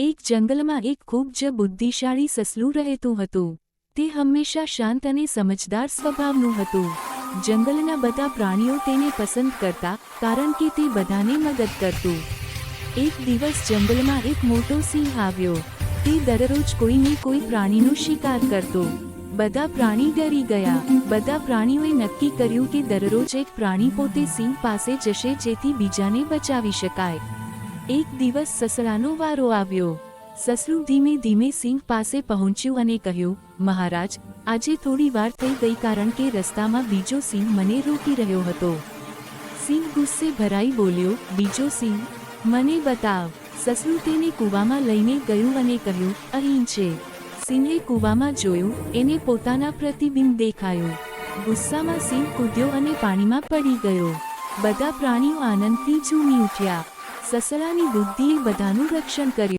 એક જંગલમાં એક ખૂબ જ બુદ્ધિશાળી સસલું રહેતું હતું. તે હંમેશા શાંત અને સમજદાર સ્વભાવનું હતું. જંગલના બધા પ્રાણીઓ તેને પસંદ કરતા, કારણ કે તે બધાને મદદ કરતું. એક દિવસ જંગલમાં એક મોટો સિંહ આવ્યો. તે દરરોજ કોઈને કોઈ પ્રાણીનો શિકાર કરતો. બધા પ્રાણી ડરી ગયા. બધા પ્રાણીઓએ નક્કી કર્યું કે દરરોજ એક પ્રાણી પોતે સિંહ પાસે જશે જેથી બીજાને બચાવી શકાય. એક દિવસ સસરાનો વારો આવ્યો. સસરું ધીમે ધીમે સિંહ પાસે પહોંચ્યું અને કહ્યું, મહારાજ, આજે થોડી વાર થઈ ગઈ કારણ કે રસ્તામાં બીજો સિંહ મને રોકી રહ્યો હતો. સિંહ ગુસ્સે ભરાઈ બોલ્યો, બીજો સિંહ, મને બતાવ. સસરું તેને કૂવામાં લઈને ગયું અને કહ્યું, અહીં છે. સિંહે કૂવામાં જોયું, એને પોતાના પ્રતિબિંબ દેખાયું. ગુસ્સામાં સિંહ કૂદ્યો અને પાણીમાં પડી ગયો. બધા પ્રાણીઓ આનંદથી ઝૂમી ઉઠ્યા. સસલાની બુદ્ધિએ બધાનું રક્ષણ કર્યું.